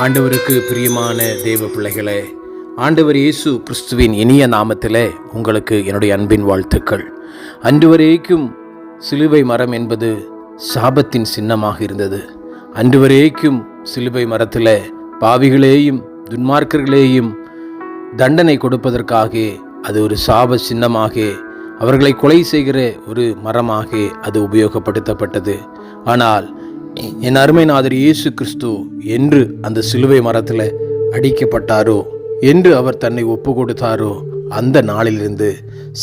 ஆண்டவருக்கு பிரியமான தேவ பிள்ளைகளே ஆண்டவர் இயேசு கிறிஸ்துவின் இனிய நாமத்திலே உங்களுக்கு என்னுடைய அன்பின் வாழ்த்துக்கள். அன்று வரைக்கும் சிலுவை மரம் என்பது சாபத்தின் சின்னமாக இருந்தது. அன்று வரைக்கும் சிலுவை மரத்தில் பாவிகளேயும் துன்மார்க்கர்களேயும் தண்டனை கொடுப்பதற்காக அது ஒரு சாப சின்னமாக அவர்களை கொலை செய்கிற ஒரு மரமாக அது உபயோகப்படுத்தப்பட்டது. ஆனால் என் அருமை நாதர் இயேசு கிறிஸ்து என்று அந்த சிலுவை மரத்தில் அடிக்கப்பட்டாரோ? என்று அவர் தன்னை ஒப்பு கொடுத்தாரோ அந்த நாளிலிருந்து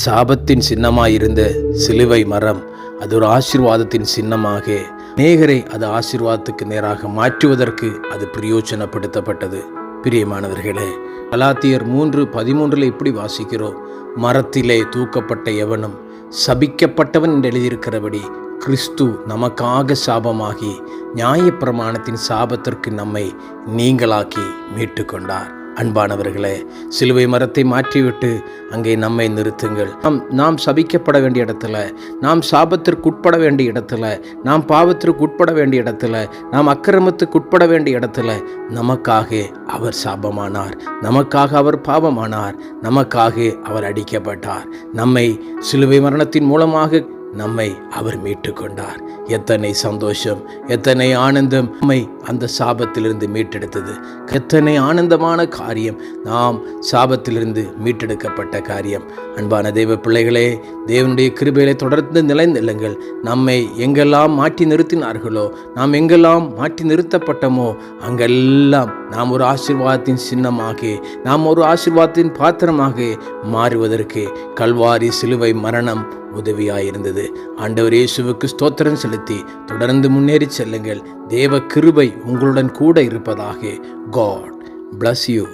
சாபத்தின் சின்னமாயிருந்த சிலுவை மரம் அது ஒரு ஆசீர்வாதத்தின் சின்னமாக. நேகரை அது ஆசீர்வாதத்துக்கு நேராக மாற்றுவதற்கு அது பிரயோஜனப்படுத்தப்பட்டது. பிரியமானவர்களே கலாத்தியர் மூன்று பதிமூன்றில் இப்படி வாசிக்கிறோம்? மரத்திலே தூக்கப்பட்ட எவனும் சபிக்கப்பட்டவன் என்று எழுதியிருக்கிறபடி கிறிஸ்து நமக்காக சாபமாகி நியாயப்பிரமாணத்தின் சாபத்திற்கு நம்மை நீங்களாக்கி மீட்டு கொண்டார் அன்பானவர்களே சிலுவை மரத்தை மாற்றிவிட்டு அங்கே நம்மை நிறுத்துங்கள். நாம் நாம் சபிக்கப்பட வேண்டிய இடத்துல நாம் சாபத்திற்கு உட்பட வேண்டிய இடத்துல நாம் பாவத்திற்கு உட்பட வேண்டிய இடத்துல நாம் அக்கிரமத்துக்கு உட்பட வேண்டிய இடத்துல நமக்காக அவர் சாபமானார். நமக்காக அவர் பாவமானார். நமக்காக அவர் அடிக்கப்பட்டார். நம்மை சிலுவை மரணத்தின் மூலமாக நம்மை அவர் மீட்டு கொண்டார் எத்தனை சந்தோஷம் எத்தனை ஆனந்தம் நம்மை அந்த சாபத்திலிருந்து மீட்டெடுத்தது. எத்தனை ஆனந்தமான காரியம் நாம் சாபத்திலிருந்து மீட்டெடுக்கப்பட்ட காரியம். அன்பான தெய்வ பிள்ளைகளே தேவனுடைய கிருபையிலே தொடர்ந்து நிலைநில்லுங்கள். நம்மை எங்கெல்லாம் மாற்றி நிறுத்தினார்களோ நாம் எங்கெல்லாம் மாற்றி நிறுத்தப்பட்டோமோ அங்கெல்லாம் நாம் ஒரு ஆசீர்வாதத்தின் சின்னமாக நாம் ஒரு ஆசீர்வாதத்தின் பாத்திரமாக மாறுவதற்கு கல்வாரி சிலுவை மரணம் உதவியாயிருந்தது. ஆண்டவர் இயேசுவுக்கு ஸ்தோத்திரம் செலுத்தி தொடர்ந்து முன்னேறி செல்லுங்கள். தேவ கிருபை உங்களுடன் கூட இருப்பதாக காட் பிளஸ் யூ